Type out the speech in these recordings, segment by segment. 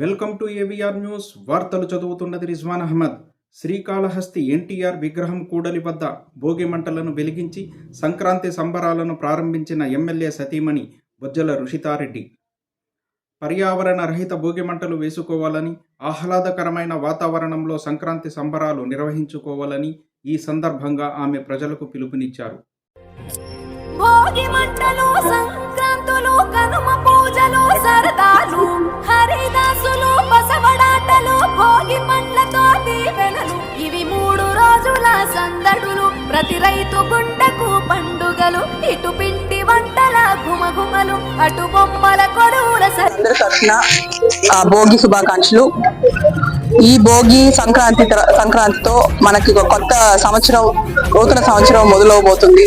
Welcome to AVR news. వార్తలు చదువుతున్నది రిజ్వాన్ అహ్మద్. శ్రీకాళహస్తి ఎన్టీఆర్ విగ్రహం కూడలి వద్ద భోగి మంటలను వెలిగించి సంక్రాంతి సంబరాలను ప్రారంభించిన ఎమ్మెల్యే సతీమణి బొజ్జల రుషితారెడ్డి పర్యావరణ రహిత భోగి మంటలు వేసుకోవాలని ఆహ్లాదకరమైన వాతావరణంలో సంక్రాంతి సంబరాలు నిర్వహించుకోవాలని ఈ సందర్భంగా ఆమె ప్రజలకు పిలుపునిచ్చారు. భోగి మంటలు సందడులు ప్రతి రైతు గుండకు పండుగలు ఇటు పిండి వంటల గుమగుమలు అటు బొమ్మల కొడువుల తరఫున ఆ, భోగి శుభాకాంక్షలు. ఈ భోగి సంక్రాంతి సంక్రాంతితో మనకి కొత్త సంవత్సరం నూతన సంవత్సరం మొదలవబోతుంది.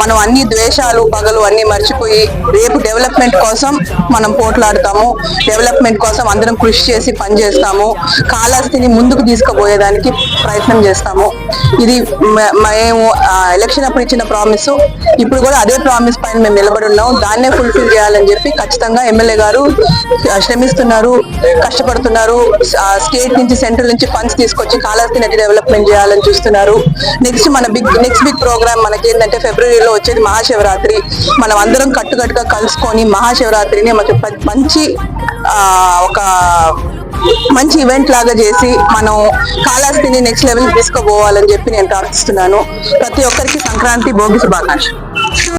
మనం అన్ని ద్వేషాలు పగలు అన్ని మర్చిపోయి రేపు డెవలప్మెంట్ కోసం మనం పోట్లాడతాము. డెవలప్మెంట్ కోసం అందరం కృషి చేసి పనిచేస్తాము కాళహస్తిని ముందుకు తీసుకుపోయేదానికి ప్రయత్నం చేస్తాము. ఇది మేము ఎలక్షన్ అప్పుడు ఇచ్చిన ప్రామిస్ ఇప్పుడు కూడా అదే ప్రామిస్ పైన మేము నిలబడి ఉన్నాం దాన్నే ఫుల్ఫిల్ చేయాలని చెప్పి ఖచ్చితంగా ఎమ్మెల్యే గారు శ్రమిస్తున్నారు కష్టపడుతున్నారు. స్టేట్ నుంచి సెంట్రల్ నుంచి ఫండ్స్ తీసుకొచ్చి కాళహస్తి డెవలప్మెంట్ చేయాలని చూస్తున్నారు. నెక్స్ట్ మన బిగ్ నెక్స్ట్ బిగ్ ప్రోగ్రామ్ మనకి ఏంటంటే ఫిబ్రవరిలో వచ్చేది మహాశివరాత్రి. మనం అందరం కట్టుకట్టుగా కలుసుకొని మహాశివరాత్రిని మనకి మంచి ఒక మంచి ఈవెంట్ లాగా చేసి మనం కాళహస్తిని నెక్స్ట్ లెవెల్ తీసుకుపోవాలని చెప్పి నేను ప్రార్థిస్తున్నాను. ప్రతి ఒక్కరికి సంక్రాంతి భోగి శుభాకాంక్షలు.